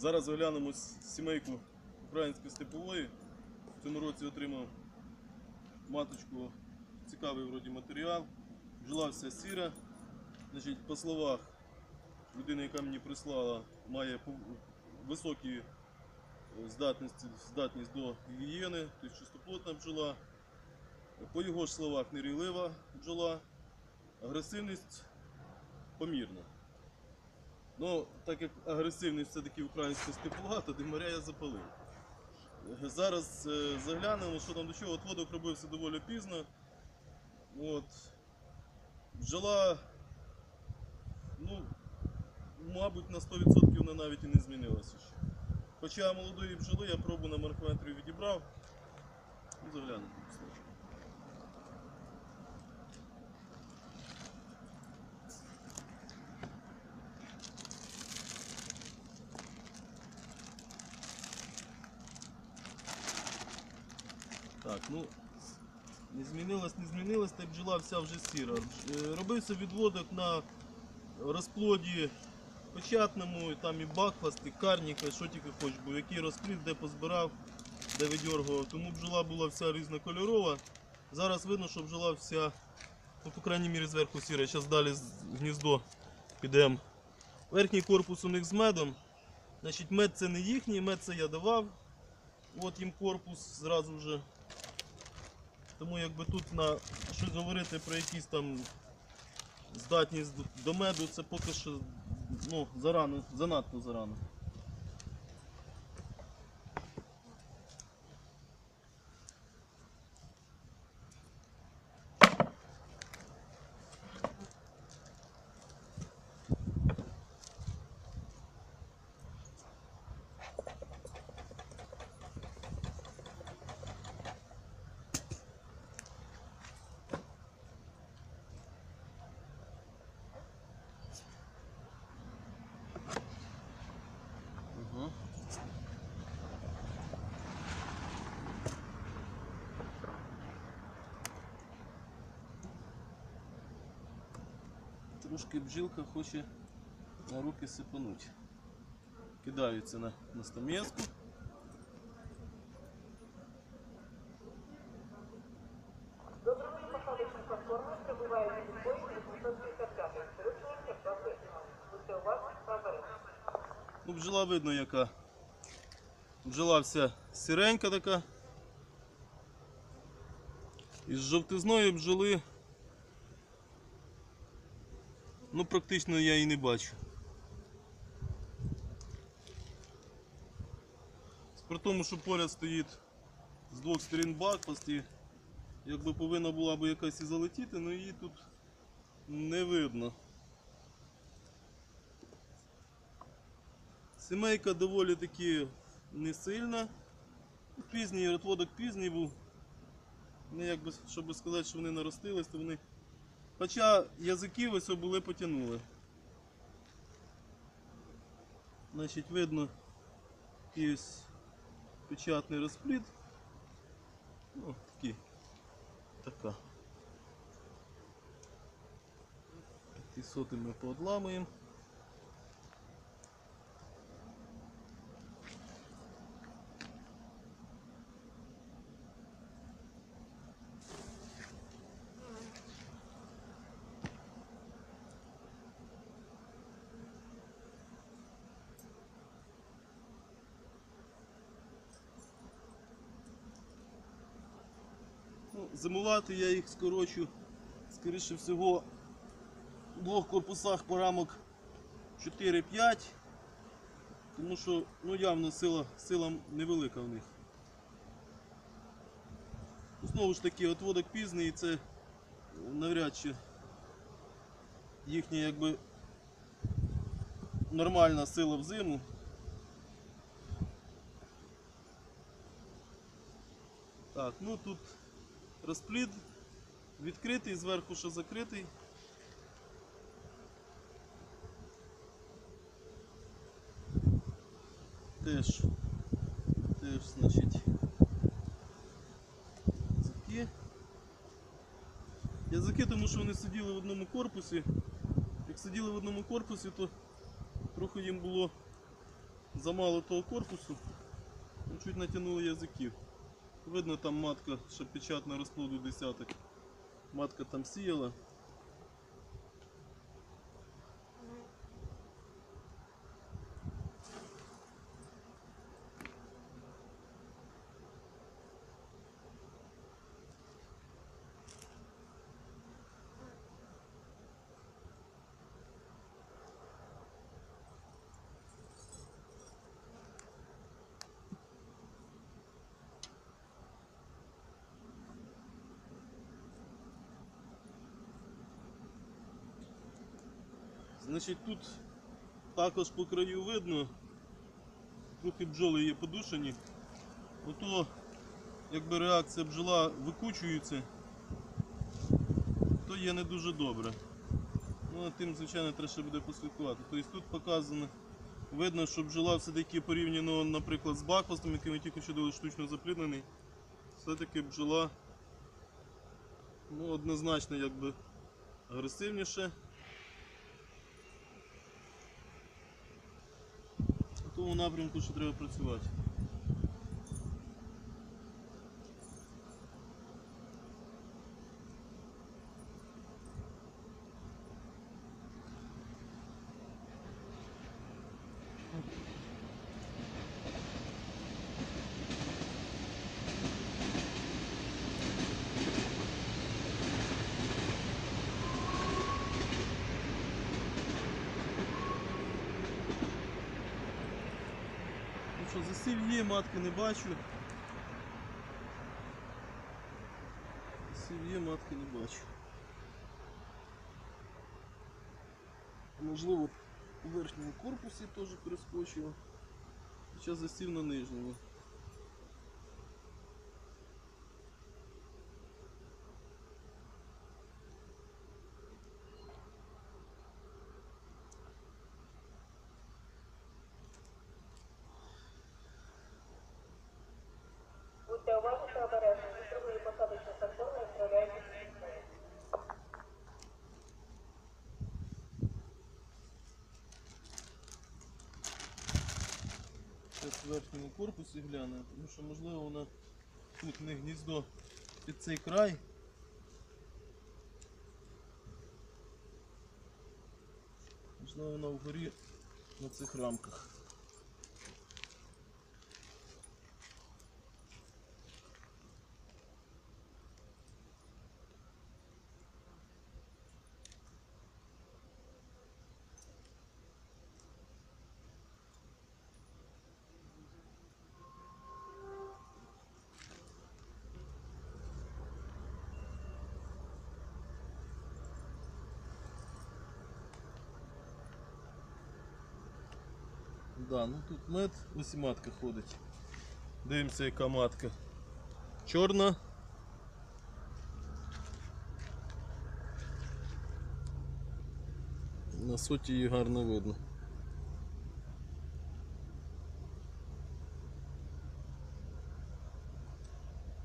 Зараз оглянемо сімейку української степової. В цьому році отримав маточку цікавий вроді матеріал. Бджола вся сіра. Значить, по словах людини, яка мені прислала, має високі е, здатності, здатність до гігієни, тобто чистоплотна бджола. По його ж словах, нерілива бджола, агресивність помірна. Ну, так як агресивність все-таки українська степова, то димаря я запалив. Зараз е, заглянемо, що там до чого. Отводок робився доволі пізно. От. Бджола, ну, мабуть, на 100% вона навіть і не змінилася ще. Хоча молодої бджоли я пробу на маркометрі відібрав. Ну, заглянемо. Так, ну не змінилось, не змінилось, так бджола вся вже сіра. Е, Робився відводок на розплоді печатному, там і бакфаст, і карніка, що тільки хоч був, який розплід, де позбирав, де видьоргував. Тому бджола була вся різнокольорова. Зараз видно, що бджола вся, ну, по крайній мірі, зверху сіра. Зараз далі з гніздо підемо. Верхній корпус у них з медом. Значить, мед це не їхній, мед це я давав. От їм корпус зразу вже. Тому якби тут на щось говорити про якісь там здатність до- меду, це поки що ну, зарано, занадто зарано. Трошки бджілка хоче на руки сипануть. Кидаються на, на стамеску. Доброї посадочної платформи прибуває від поїзд 855. Вручується плати. Будьте уважні. Ну, бджола видно яка. Бджола вся сіренька така. Із жовтизної бджоли. Ну, практично я її не бачу. При тому, що поряд стоїть з двох сторін бакфаст і якби повинна була б якась і залетіти, але її тут не видно. Сімейка доволі таки не сильна. Пізній отводок пізній був. Не як би, щоб сказати, що вони наростились, то вони. Хоча язики ось були потягнули. Значить, видно якийсь печатний розпліт. Ну, такий. Така. Ті соти ми поодламуємо. Зимувати я їх скорочу, скоріше всього, в двох корпусах по рамок 4-5, тому що ну, явно сила, сила невелика в них. Знову ж таки, отводок пізний і це навряд чи їхня якби нормальна сила в зиму. Так, ну тут розплід відкритий, зверху ще закритий. Теж, теж, значить, язики. Язики, тому що вони сиділи в одному корпусі. Як сиділи в одному корпусі, то трохи їм було замало того корпусу, чуть натягнули язиків. Видно, там матка ще печатна розплоду десяток. Матка там сіяла. Значить, тут також по краю видно, трохи бджоли є подушені. Ото, якби реакція бджола викучується, то є не дуже добре. Ну, над тим, звичайно, треба буде послідкувати. Тобто тут показано, видно, що бджола все-таки порівняно, наприклад, з бакфастом, який ми тільки що дали штучно запліднений, все-таки бджола ну, однозначно якби агресивніше. Тому напрямку що треба працювати. Засів є, матки не бачу. Засів матки не бачу. Можливо, у верхньому корпусі теж перескочило. Зараз засів на нижньому. Будьте обережні. Другої відправляйтесь в. Зараз в верхньому корпусі гляну, тому що можливо вона тут не гніздо під цей край. Можливо вона вгорі на цих рамках. Да, ну тут мед, ось і матка ходить. Дивимося, яка матка. Чорна. На соті її гарно видно.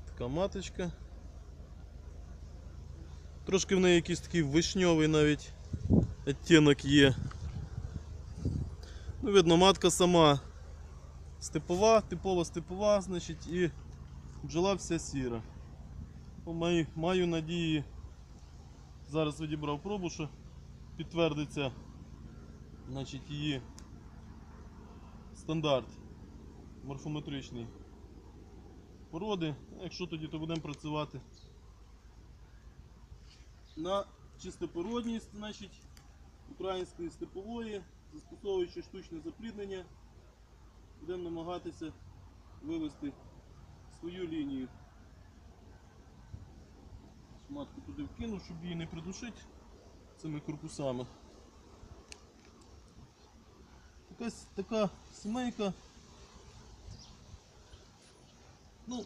Така маточка. Трошки в неї якийсь такий вишньовий навіть відтінок є. Ну, видно, матка сама степова, типова степова, значить, і бджола вся сіра. Ну, Маю, маю надії, зараз відібрав пробу, що підтвердиться значить, її стандарт морфометричний породи. Ну, Якщо тоді, то будемо працювати на чистопородність, значить, української степової, застосовуючи штучне запліднення, будемо намагатися вивести свою лінію. Матку туди вкинув, щоб її не придушити цими корпусами. Якась така сімейка. Ну,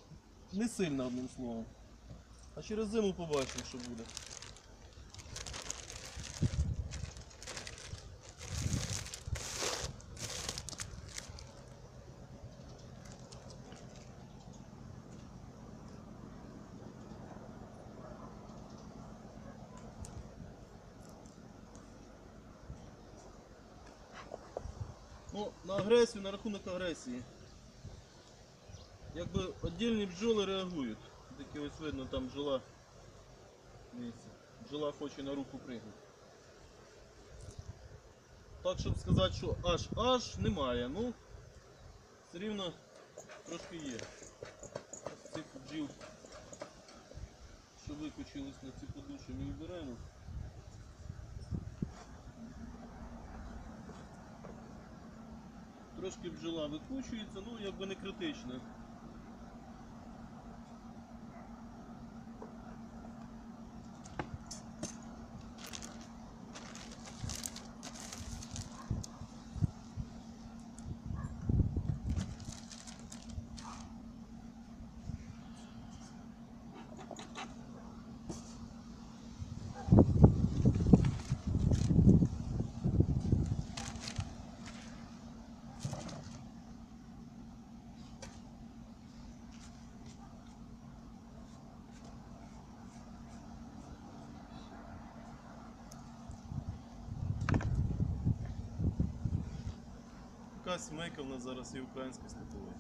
не сильна одним словом. А через зиму побачимо, що буде. Ну, на агресію, на рахунок агресії. Якби віддільні бджоли реагують. Такі ось видно, там бджола. Бджола хоче на руку пригнути. Так, щоб сказати, що аж аж немає. Ну, все рівно трошки є. Ось Цих бджіл, що викочились на ці подуші, ми виберемо. Трошки бджола викручується, ну якби не критично. Така сімейка в нас зараз є українська степової.